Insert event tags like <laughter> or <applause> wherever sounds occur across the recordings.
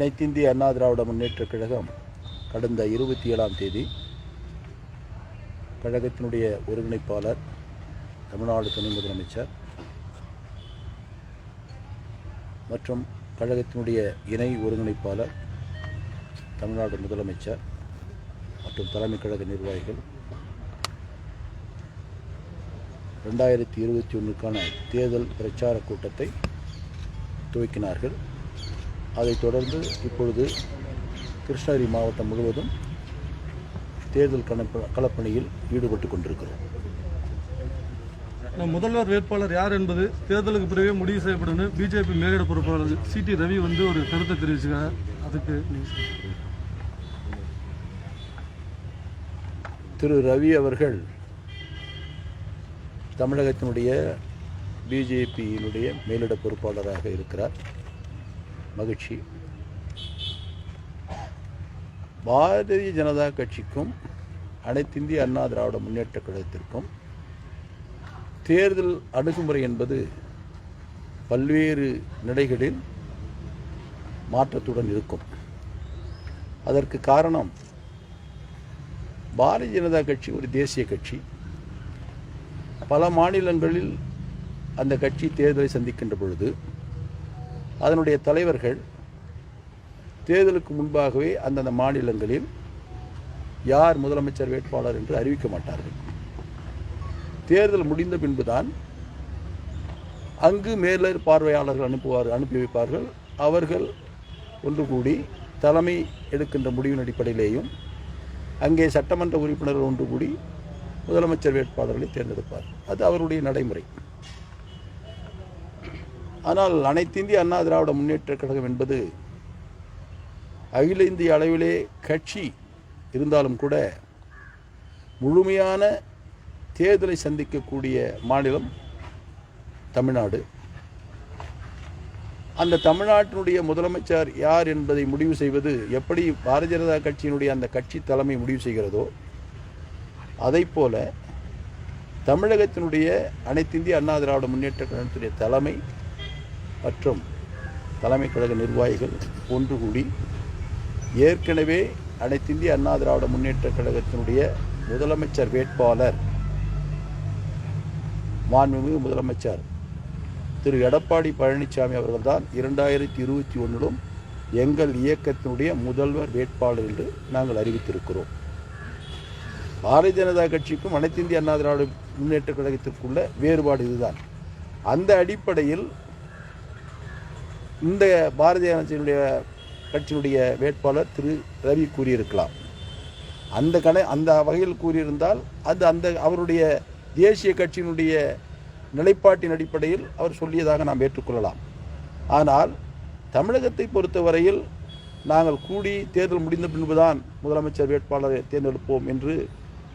அனைத்திந்திய அண்ணா திராவிட முன்னேற்றக் கழகம் கடந்த இருபத்தி ஏழாம் தேதி கழகத்தினுடைய ஒருங்கிணைப்பாளர் தமிழ்நாடு துணை முதலமைச்சர் மற்றும் கழகத்தினுடைய இணை ஒருங்கிணைப்பாளர் தமிழ்நாடு முதலமைச்சர் மற்றும் தலைமை கழக நிர்வாகிகள். ரெண்டாயிரத்தி இருபத்தி ஒன்றுக்கான தேர்தல் பிரச்சார கூட்டத்தை துவக்கினார்கள். அதைத் தொடர்ந்து இப்பொழுது கிருஷ்ணகிரி மாவட்டம் முழுவதும் தேர்தல் கணப்ப களப்பணியில் ஈடுபட்டு கொண்டிருக்கிறோம். முதல்வர் வேட்பாளர் யார் என்பது தேர்தலுக்கு பிறகு முடிவு செய்யப்படும் பிஜேபி மேலிட பொறுப்பாளர் சிடி ரவி வந்து ஒரு கருத்தை தெரிவிச்சுக்கார் அதுக்கு. திரு ரவி அவர்கள் தமிழகத்தினுடைய பிஜேபியினுடைய மேலிட பொறுப்பாளராக இருக்கிறார். மகிழ்ச்சி. பாரதிய ஜனதா கட்சிக்கும் அனைத்திந்திய அண்ணா திராவிட முன்னேற்ற கழகத்திற்கும் தேர்தல் அணுகுமுறை என்பது பல்வேறு நிலைகளில் மாற்றத்துடன் இருக்கும். அதற்கு காரணம் பாரதிய ஜனதா கட்சி ஒரு தேசிய கட்சி. பல மாநிலங்களில் அந்த கட்சி தேர்தலை சந்திக்கின்ற பொழுது அதனுடைய தலைவர்கள் தேர்தலுக்கு முன்பாகவே அந்தந்த மாநிலங்களில் யார் முதலமைச்சர் வேட்பாளர் என்று அறிவிக்க மாட்டார்கள். தேர்தல் முடிந்த பின்புதான் அங்கு மேலர் பார்வையாளர்கள் அனுப்புவார் அனுப்பி வைப்பார்கள். அவர்கள் ஒன்று கூடி தலைமை எடுக்கின்ற முடிவின் அடிப்படையிலேயும் அங்கே சட்டமன்ற உறுப்பினர்கள் ஒன்று கூடி முதலமைச்சர் வேட்பாளர்களை தேர்ந்தெடுப்பார். அது அவருடைய நடைமுறை. ஆனால் அனைத்திந்திய அண்ணா திராவிட முன்னேற்றக் கழகம் என்பது அகில இந்திய அளவிலே கட்சி இருந்தாலும் கூட முழுமையான தேர்தலை சந்திக்கக்கூடிய மாநிலம் தமிழ்நாடு. அந்த தமிழ்நாட்டினுடைய முதலமைச்சர் யார் என்பதை முடிவு செய்வது எப்படி பாரதிய ஜனதா கட்சியினுடைய அந்த கட்சி தலைமை முடிவு செய்கிறதோ அதைப் போல தமிழகத்தினுடைய அனைத்திந்திய அண்ணா திராவிட முன்னேற்ற கழகத்தினுடைய தலைமை மற்றும் தலைமை கழக நிர்வாகிகள் ஒன்று கூடி ஏற்கனவே அனைத்திந்திய அண்ணா திராவிட முன்னேற்ற கழகத்தினுடைய முதலமைச்சர் வேட்பாளர் மாண்புமிகு முதலமைச்சர் திரு எடப்பாடி பழனிசாமி அவர்கள்தான் இரண்டாயிரத்தி இருபத்தி ஒன்றிலும் எங்கள் இயக்கத்தினுடைய முதல்வர் வேட்பாளர் என்று நாங்கள் அறிவித்திருக்கிறோம். பாரதிய ஜனதா கட்சிக்கும் அனைத்திந்திய அண்ணா திராவிட முன்னேற்ற கழகத்திற்குள்ள வேறுபாடு இதுதான். அந்த அடிப்படையில் இந்த பாரதிய ஜனதாவுடைய கட்சியினுடைய வேட்பாளர் திரு. ரவி கூறியிருக்கலாம். அந்த கண அந்த வகையில் கூறியிருந்தால் அது அந்த அவருடைய தேசிய கட்சியினுடைய நிலைப்பாட்டின் அடிப்படையில் அவர் சொல்லியதாக நாம் ஏற்றுக்கொள்ளலாம். ஆனால் தமிழகத்தை பொறுத்தவரையில் நாங்கள் கூடி தேர்தல் முடிந்த பின்புதான் முதலமைச்சர் வேட்பாளரை தேர்ந்தெடுப்போம் என்று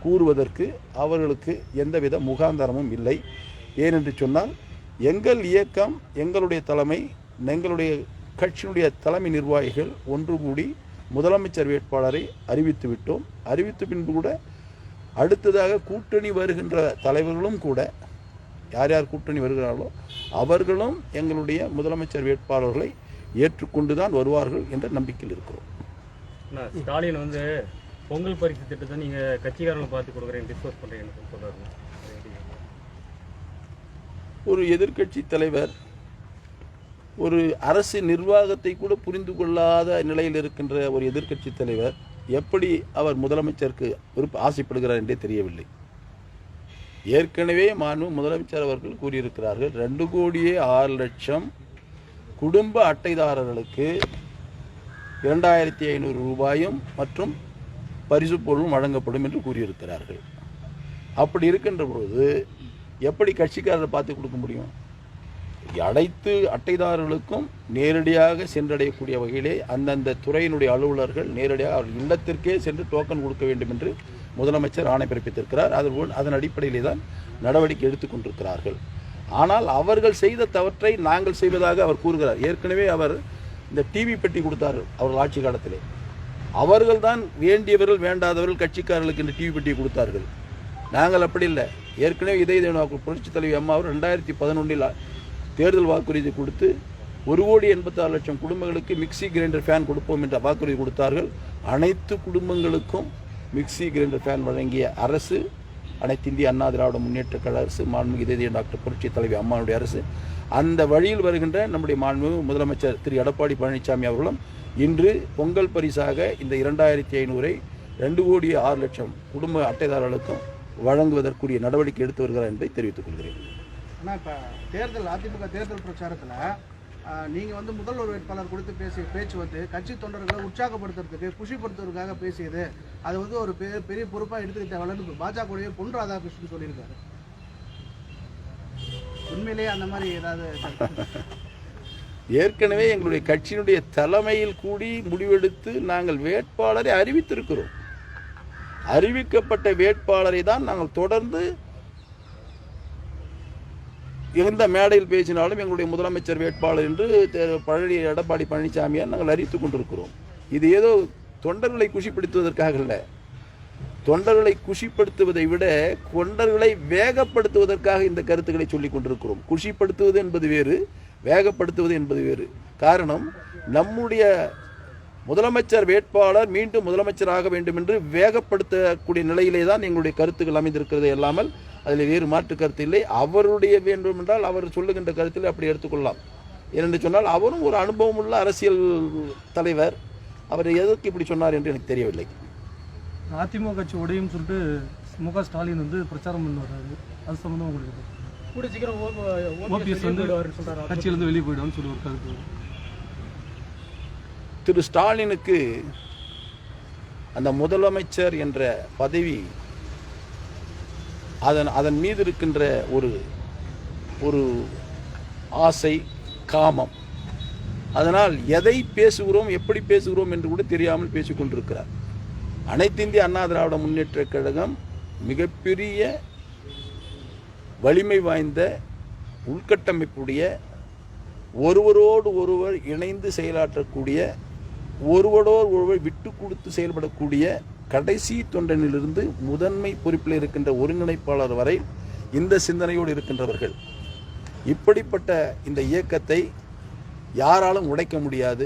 கூறுவதற்கு அவர்களுக்கு எந்தவித முகாந்தரமும் இல்லை. ஏனென்று சொன்னால் எங்கள் இயக்கம் எங்களுடைய தலைமை எங்களுடைய கட்சியினுடைய தலைமை நிர்வாகிகள் ஒன்று கூடி முதலமைச்சர் வேட்பாளரை அறிவித்து விட்டோம் அறிவித்த பின்பு கூட அடுத்ததாக கூட்டணி வருகின்ற தலைவர்களும் கூட யார் யார் கூட்டணி வருகிறார்களோ அவர்களும் எங்களுடைய முதலமைச்சர் வேட்பாளர்களை ஏற்றுக்கொண்டு தான் வருவார்கள் என்ற நம்பிக்கையில் இருக்கிறோம் ஸ்டாலின் வந்து பொங்கல் பரிசு திட்டத்தை நீங்க கட்சிக்காரங்களை பார்த்து கொடுக்குறேன் டிஸ்கஸ் அது எப்படி? ஒரு எதிர்க்கட்சி தலைவர் ஒரு அரசு நிர்வாகத்தை கூட புரிந்து கொள்ளாத நிலையில் இருக்கின்ற ஒரு எதிர்க்கட்சி தலைவர் எப்படி அவர் முதலமைச்சருக்கு விருப்ப ஆசைப்படுகிறார் என்றே தெரியவில்லை. ஏற்கனவே மாண்பு முதலமைச்சர் அவர்கள் கூறியிருக்கிறார்கள் ரெண்டு கோடியே ஆறு லட்சம் குடும்ப அட்டைதாரர்களுக்கு இரண்டாயிரத்தி ஐநூறு ரூபாயும் மற்றும் பரிசு பொருளும் வழங்கப்படும் என்று கூறியிருக்கிறார்கள். அப்படி இருக்கின்ற பொழுது எப்படி கட்சிக்காரரை பார்த்து கொடுக்க முடியும்? அனைத்து அட்டைதாரர்களுக்கும் நேரடியாக சென்றடையக்கூடிய வகையிலே அந்தந்த துறையினுடைய அலுவலர்கள் நேரடியாக அவர் இல்லத்திற்கே சென்று டோக்கன் கொடுக்க வேண்டும் என்று முதலமைச்சர் ஆணை பிறப்பித்திருக்கிறார். அதுபோல் அதன் அடிப்படையிலே தான் நடவடிக்கை எடுத்துக்கொண்டிருக்கிறார்கள் ஆனால் அவர்கள் செய்த தவற்றை நாங்கள் செய்வதாக அவர் கூறுகிறார். ஏற்கனவே அவர் இந்த டிவி பெட்டி கொடுத்தார் அவர்கள் ஆட்சி காலத்திலே. அவர்கள்தான் வேண்டியவர்கள் வேண்டாதவர்கள் கட்சிக்காரர்களுக்கு இந்த டிவி பெட்டியை கொடுத்தார்கள். நாங்கள் அப்படி இல்லை. ஏற்கனவே இதே புரட்சி தலைவி அம்மா அவர் ரெண்டாயிரத்தி பதினொன்றில் தேர்தல் வாக்குறுதி கொடுத்து ஒரு கோடி எண்பத்தாறு லட்சம் குடும்பங்களுக்கு மிக்ஸி கிரைண்டர் ஃபேன் கொடுப்போம் என்ற வாக்குறுதி கொடுத்தார்கள். அனைத்து குடும்பங்களுக்கும் மிக்ஸி கிரைண்டர் ஃபேன் வழங்கிய அரசு அனைத்து இந்திய அண்ணா திராவிட முன்னேற்ற கழக அரசு மாண்புமிகு இதய டாக்டர் புரட்சி தலைவி அம்மாவுடைய அரசு. அந்த வழியில் வருகின்ற நம்முடைய மாண்புமிகு முதலமைச்சர் திரு எடப்பாடி பழனிசாமி அவர்களும் இன்று பொங்கல் பரிசாக இந்த இரண்டாயிரத்தி ஐநூறை ரெண்டு கோடி ஆறு லட்சம் குடும்ப அட்டைதாரர்களுக்கும் வழங்குவதற்குரிய நடவடிக்கை எடுத்து வருகிறார் என்பதை தெரிவித்துக் கொள்கிறேன். ஆனால் இப்போ தேர்தல் அதிமுக தேர்தல் பிரச்சாரத்தில் நீங்கள் வந்து முதல்வர் வேட்பாளர் கொடுத்து பேசிய பேச்சு வந்து கட்சி தொண்டர்களை உற்சாகப்படுத்துறதுக்கு குஷிப்படுத்துறதுக்காக பேசியது. அது வந்து ஒரு பெரிய பெரிய பொறுப்பாக எடுத்துக்க தேவையில்லைன்னு பாஜகவுடைய பொன் ராதாகிருஷ்ணன் சொல்லியிருக்காரு. உண்மையிலேயே அந்த மாதிரி ஏதாவது <laughs> ஏற்கனவே எங்களுடைய கட்சியினுடைய தலைமையில் கூடி முடிவெடுத்து நாங்கள் வேட்பாளரை அறிவித்திருக்கிறோம். அறிவிக்கப்பட்ட வேட்பாளரை தான் நாங்கள் தொடர்ந்து எந்த மேடையில் பேசினாலும் எங்களுடைய முதலமைச்சர் வேட்பாளர் என்று தே- பழனி எடப்பாடி பழனிசாமியார் நாங்கள் அறிவித்துக் கொண்டிருக்கிறோம். இது ஏதோ தொண்டர்களை குஷிப்படுத்துவதற்காக இல்லை தொண்டர்களை குஷிப்படுத்துவதை விட தொண்டர்களை வேகப்படுத்துவதற்காக இந்த கருத்துக்களை சொல்லிக் கொண்டிருக்கிறோம். குஷிப்படுத்துவது என்பது வேறு வேகப்படுத்துவது என்பது வேறு. காரணம் நம்முடைய முதலமைச்சர் வேட்பாளர் மீண்டும் முதலமைச்சராக வேண்டும் என்று வேகப்படுத்தக்கூடிய நிலையிலே தான் எங்களுடைய கருத்துக்கள் அமைந்திருக்கிறது இல்லாமல் அதில் வேறு மாற்று கருத்து இல்லை. அவருடைய வேண்டும் என்றால் அவர் சொல்லுகின்ற கருத்தில் அப்படி எடுத்துக்கொள்ளலாம். ஏனென்று சொன்னால் அவரும் ஒரு அனுபவமுள்ள அரசியல் தலைவர். அவர் எதற்கு இப்படி சொன்னார் என்று எனக்கு தெரியவில்லை. அதிமுக கட்சி உடையும் சொல்லிட்டு மு க ஸ்டாலின் வந்து பிரச்சாரம் பண்ணி வர்றாரு அது சம்மந்தம் உங்களுக்கு கூட சீக்கிரம் ஓபிஎஸ் வந்து கட்சியிலேருந்து வெளியே போயிடுவான்னு சொல்லி ஒரு கருத்து. திரு ஸ்டாலினுக்கு அந்த முதலமைச்சர் என்ற பதவி அதன் அதன் மீது இருக்கின்ற ஒரு ஒரு ஆசை காமம். அதனால் எதை பேசுகிறோம் எப்படி பேசுகிறோம் என்று கூட தெரியாமல் பேசிக்கொண்டிருக்கிறார் அனைத்து இந்திய அண்ணா திராவிட முன்னேற்றக் கழகம் மிகப்பெரிய வலிமை வாய்ந்த உள்கட்டமைப்புடைய ஒருவரோடு ஒருவர் இணைந்து செயலாற்றக்கூடிய ஒருவரோடு ஒருவர் விட்டு கொடுத்து செயல்படக்கூடிய கடைசி தொண்டனிலிருந்து முதன்மை பொறுப்பில் இருக்கின்ற ஒருங்கிணைப்பாளர் வரை இந்த சிந்தனையோடு இருக்கின்றவர்கள். இப்படிப்பட்ட இந்த இயக்கத்தை யாராலும் உடைக்க முடியாது.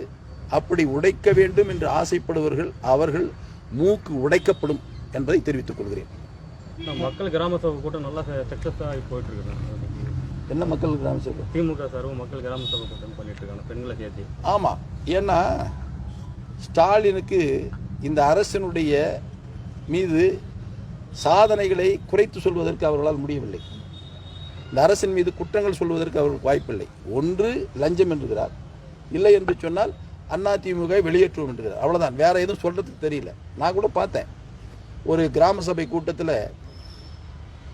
அப்படி உடைக்க வேண்டும் என்று ஆசைப்படுபவர்கள் அவர்கள் மூக்கு உடைக்கப்படும் என்பதை தெரிவித்துக் கொள்கிறேன். மக்கள் கிராம சபை கூட்டம் நல்லா சக்ஸஸ் ஆகி போயிட்டு இருக்காங்க என்ன மக்களுக்கு நான் சொல்றேன் திமுக சார்பு மக்கள் கிராம சபை கூட்டம் பண்ணிட்டு இருக்காங்க பெண்களை சேர்த்து. ஆமாம் ஏன்னா ஸ்டாலினுக்கு இந்த அரசினுடைய மீது சாதனைகளை குறைத்து சொல்வதற்கு அவர்களால் முடியவில்லை. இந்த அரசின் மீது குற்றங்கள் சொல்வதற்கு அவர்களுக்கு வாய்ப்பில்லை. ஒன்று லஞ்சம் என்கிறார். இல்லை என்று சொன்னால் அதிமுக வெளியேற்றுவோம் என்கிறார். அவ்வளோதான் வேறு எதுவும் சொல்கிறதுக்கு தெரியல. நான் கூட பார்த்தேன். ஒரு கிராம சபை கூட்டத்தில்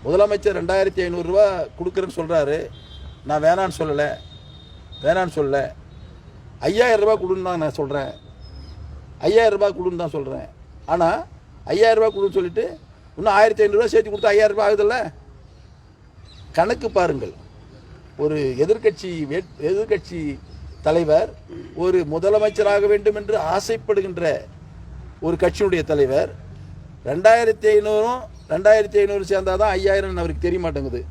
முதலமைச்சர் ரெண்டாயிரத்தி ஐநூறுரூவா கொடுக்குறேன்னு சொல்கிறாரு நான் வேணான்னு சொல்லலை. வேணான்னு சொல்லலை. ஐயாயிரம் ரூபா கொடுன்னு தான் நான் சொல்கிறேன் ஐயாயிரம் ரூபாய் கொடுன்னு தான் சொல்கிறேன் ஆனால் ஐயாயிரம் ரூபாய் கொடுன்னு சொல்லிட்டு இன்னும் ஆயிரத்தி ஐநூறுரூவா சேர்த்து கொடுத்தா ஐயாயிரம் ரூபாய் ஆகுதில்ல? கணக்கு பாருங்கள். ஒரு எதிர்க்கட்சி வேட் எதிர்க்கட்சி தலைவர் ஒரு முதலமைச்சராக வேண்டும் என்று ஆசைப்படுகின்ற ஒரு கட்சியினுடைய தலைவர் ரெண்டாயிரத்தி ஐநூறும் ரெண்டாயிரத்தி ஐநூறு சேர்ந்தால் தான் ஐயாயிரம்னு அவருக்கு தெரிய மாட்டேங்குது.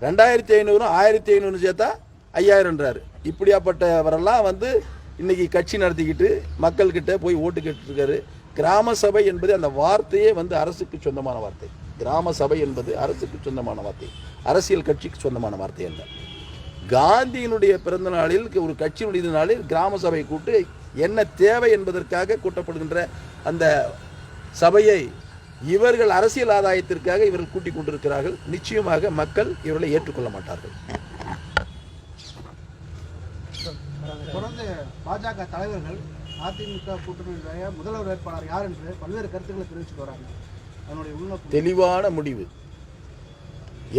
ரெண்டாயிரத்தி ஐநூறும் ஆயிரத்தி ஐநூறு சேர்த்தா ஐயாயிரம்ன்றார். இப்படியாப்பட்டவரெல்லாம் வந்து இன்றைக்கி கட்சி நடத்திக்கிட்டு மக்கள்கிட்ட போய் ஓட்டு கேட்டுருக்காரு கிராம சபை என்பது அந்த வார்த்தையே வந்து அரசுக்கு சொந்தமான வார்த்தை. கிராம சபை என்பது அரசுக்கு சொந்தமான வார்த்தை. அரசியல் கட்சிக்கு சொந்தமான வார்த்தை அல்ல. காந்தியினுடைய பிறந்த நாளில் ஒரு கட்சியினுடைய நாளில் கிராம சபை கூட்டு என்ன தேவை என்பதற்காக கூட்டப்படுகின்ற அந்த சபையை இவர்கள் அரசியல் ஆதாயத்திற்காக இவர்கள் கூட்டிக் கொண்டிருக்கிறார்கள். நிச்சயமாக மக்கள் இவர்களை ஏற்றுக்கொள்ள மாட்டார்கள். தொடர்ந்து பாஜக தலைவர்கள் அதிமுக கூட்டணியுடைய முதல்வர் வேட்பாளர் யார் என்று பல்வேறு கருத்துக்களை தெரிவிச்சுட்டு வராங்க அதனுடைய உள்நோக்கம் தெளிவான முடிவு.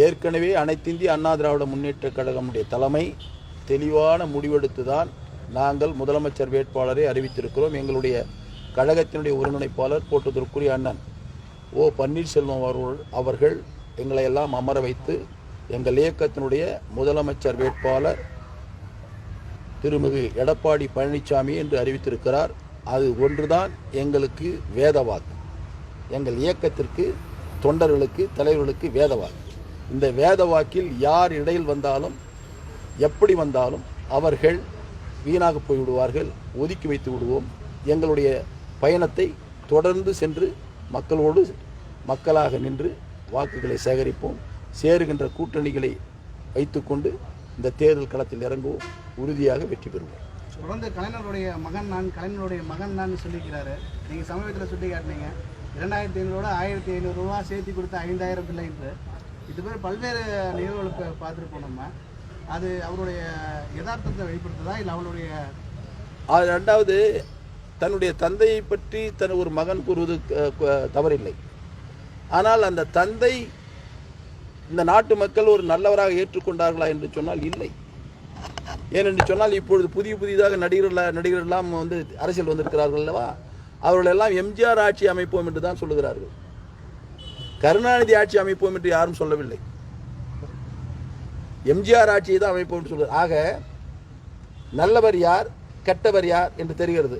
ஏற்கனவே அனைத்திந்திய அண்ணா திராவிட முன்னேற்ற கழகமுடைய தலைமை தெளிவான முடிவெடுத்து தான் நாங்கள் முதலமைச்சர் வேட்பாளரை அறிவித்திருக்கிறோம். எங்களுடைய கழகத்தினுடைய ஒருங்கிணைப்பாளர் போட்டுதற்குரிய அண்ணன் ஓ பன்னீர்செல்வம் அவர்கள் அவர்கள் எங்களை எல்லாம் அமர வைத்து எங்கள் இயக்கத்தினுடைய முதலமைச்சர் வேட்பாளர் திருமிகு எடப்பாடி பழனிசாமி என்று அறிவித்திருக்கிறார். அது ஒன்றுதான் எங்களுக்கு வேதவாக்கு. எங்கள் இயக்கத்திற்கு தொண்டர்களுக்கு தலைவர்களுக்கு வேதவாக்கு. இந்த வேதவாக்கில் யார் இடையில் வந்தாலும் எப்படி வந்தாலும் அவர்கள் வீணாக போய்விடுவார்கள் ஒதுக்கி வைத்து விடுவோம். எங்களுடைய பயணத்தை தொடர்ந்து சென்று மக்களோடு மக்களாக நின்று வாக்குகளை சேகரிப்போம். சேருகின்ற கூட்டணிகளை வைத்துக்கொண்டு இந்த தேர்தல் களத்தில் இறங்குவோம். உறுதியாக வெற்றி பெறுவோம். தொடர்ந்து கலைஞருடைய மகன் நான் கலைஞருடைய மகன் நான் சொல்லிக்கிறாரு. நீங்கள் சமீபத்தில் சுட்டி காட்டினீங்க இரண்டாயிரத்தி ஐநூறுவா ஆயிரத்தி ஐநூறுரூவா சேர்த்து கொடுத்த ஐந்தாயிரம் பிள்ளை என்று இது மாதிரி பல்வேறு நிகழ்வுகளுக்கு பார்த்துருப்போம் நம்ம. அது அவருடைய யதார்த்தத்தை வெளிப்படுத்துதா? இல்லை அவருடைய அது ரெண்டாவது தன்னுடைய தந்தையை பற்றி தன் ஒரு மகன் கூறுவது தவறில்லை. ஆனால் அந்த தந்தை இந்த நாட்டு மக்கள் ஒரு நல்லவராக ஏற்றுக்கொண்டார்களா என்று சொன்னால் இல்லை. ஏனென்று சொன்னால் இப்பொழுது புதிய புதிதாக நடிகர்கள் நடிகர்கள் எல்லாம் வந்து அரசியல் வந்திருக்கிறார்கள் அல்லவா? அவர்களெல்லாம் எம்ஜிஆர் ஆட்சி அமைப்போம் என்று தான் சொல்லுகிறார்கள். கருணாநிதி ஆட்சி அமைப்போம் என்று யாரும் சொல்லவில்லை. எம்ஜிஆர் ஆட்சியை தான் அமைப்போம் என்று சொல்லுகிறார். ஆக நல்லவர் யார் கெட்டவர் யார் என்று தெரிகிறது.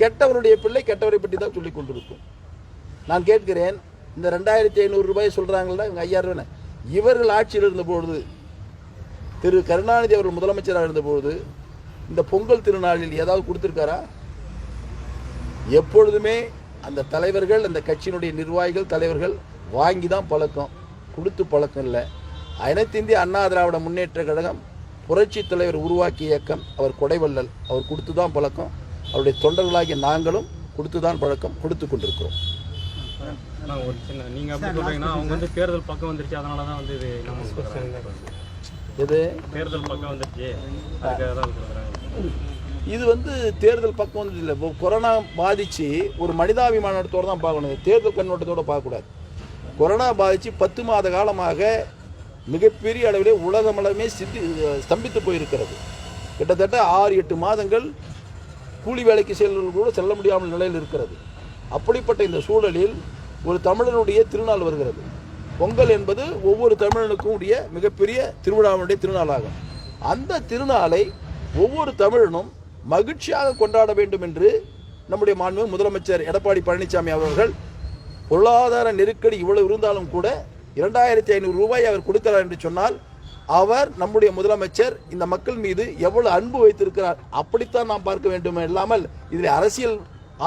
கெட்டவருடைய பிள்ளை கெட்டவரை பற்றி தான் சொல்லிக் கொண்டிருக்கும். நான் கேட்கிறேன் இந்த ரெண்டாயிரத்தி ஐநூறு ரூபாய் சொல்கிறாங்களா இவங்க ஐயாயிரம் ரூபாய் இவர்கள் ஆட்சியில் இருந்தபொழுது திரு கருணாநிதி அவர்கள் முதலமைச்சராக இருந்தபொழுது இந்த பொங்கல் திருநாளில் ஏதாவது கொடுத்துருக்காரா? எப்பொழுதுமே அந்த தலைவர்கள் அந்த கட்சியினுடைய நிர்வாகிகள் தலைவர்கள் வாங்கி தான் பழக்கம் கொடுத்து பழக்கம் இல்லை. அனைத்து இந்திய அண்ணா திராவிட முன்னேற்ற கழகம் புரட்சி தலைவர் உருவாக்கிய இயக்கம் அவர் கொடைவள்ளல் அவர் கொடுத்து தான் பழக்கம். அவருடைய தொண்டர்களாகிய நாங்களும் கொடுத்து தான் பழக்கம் கொடுத்து கொண்டிருக்கிறோம். நான் ஒரு சின்ன நீங்க அப்படி சொல்றீங்கன்னா அவங்க வந்து தேர்தல் பக்கம் வந்துருச்சு அதனால தான் வந்து இது நம்ம. இது தேர்தல் பக்கம் வந்துருச்சு. அதுக்காக தான் சொல்றாங்க இது வந்து தேர்தல் பக்கம் வந்து இல்லை. இப்போ கொரோனா பாதிச்சு ஒரு மனிதாபிமானத்தோடு தான் பார்க்கணும். இது தேர்தல் கண்ணோட்டத்தோடு பார்க்கக்கூடாது. கொரோனா பாதிச்சு பத்து மாத காலமாக மிகப்பெரிய அளவிலே உலகமளமே சித்தி ஸ்தம்பித்து போயிருக்கிறது. கிட்டத்தட்ட ஆறு எட்டு மாதங்கள் கூலி வேலைக்கு செல்வர்கள் கூட செல்ல முடியாமல் நிலையில் இருக்கிறது. அப்படிப்பட்ட இந்த சூழலில் ஒரு தமிழனுடைய திருநாள் வருகிறது. பொங்கல் என்பது ஒவ்வொரு தமிழனுக்கும் உடைய மிகப்பெரிய திருவிழாவினுடைய திருநாளாகும். அந்த திருநாளை ஒவ்வொரு தமிழனும் மகிழ்ச்சியாக கொண்டாட வேண்டும் என்று நம்முடைய மாண்பு முதலமைச்சர் எடப்பாடி பழனிசாமி அவர்கள் பொருளாதார நெருக்கடி இவ்வளவு இருந்தாலும் கூட இரண்டாயிரத்தி ஐநூறு ரூபாய் அவர் கொடுக்கிறார் என்று சொன்னால் அவர் நம்முடைய முதலமைச்சர் இந்த மக்கள் மீது எவ்வளவு அன்பு வைத்திருக்கிறார் அப்படித்தான் நாம் பார்க்க வேண்டும். இல்லாமல் இதில் அரசியல்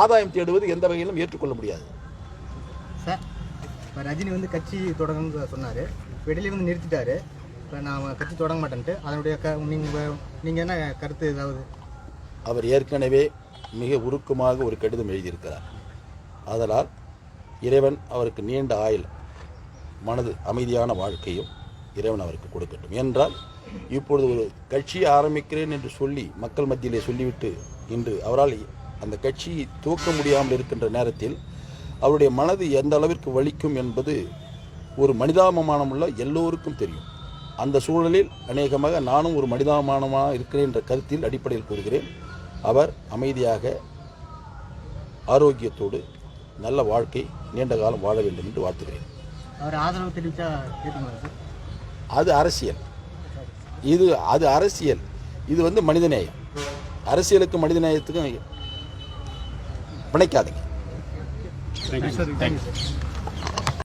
ஆதாயம் தேடுவது எந்த வகையிலும் ஏற்றுக்கொள்ள முடியாது. சார் இப்போ ரஜினி வந்து கட்சி தொடங்கணும்னு சொன்னார். வெளியில வந்து நிறுத்திட்டாரு. இப்போ நான் கட்சி தொடங்க மாட்டேன்ட்டு அதனுடைய க நீங்கள் நீங்கள் என்ன கருத்து ஏதாவது? அவர் ஏற்கனவே மிக உருக்கமாக ஒரு கடிதம் எழுதியிருக்கிறார். ஆதலால் இறைவன் அவருக்கு நீண்ட ஆயுள் மனது அமைதியான வாழ்க்கையும் இறைவன் அவருக்கு கொடுக்கட்டும். என்றால் இப்பொழுது ஒரு கட்சியை ஆரம்பிக்கிறேன் என்று சொல்லி மக்கள் மத்தியிலே சொல்லிவிட்டு இன்று அவரால் அந்த கட்சியை துவக்க முடியாமல் இருக்கின்ற நேரத்தில் அவருடைய மனது எந்த அளவிற்கு வலிக்கும் என்பது ஒரு மனிதாபிமானமுள்ள எல்லோருக்கும் தெரியும். அந்த சூழலில் அநேகமாக நானும் ஒரு மனிதாபிமானமாக இருக்கிறேன் என்ற கருத்தில் அடிப்படையில் கூறுகிறேன். அவர் அமைதியாக ஆரோக்கியத்தோடு நல்ல வாழ்க்கை நீண்ட காலம் வாழ வேண்டும் என்று வாழ்த்துகிறேன். அவர் ஆதரவு தெரிவித்தா அது அரசியல். இது அது அரசியல். இது வந்து மனிதநேயம். அரசியலுக்கும் மனிதநேயத்துக்கும் பிணைக்காதீங்க சரி தேங்க்யூ சார்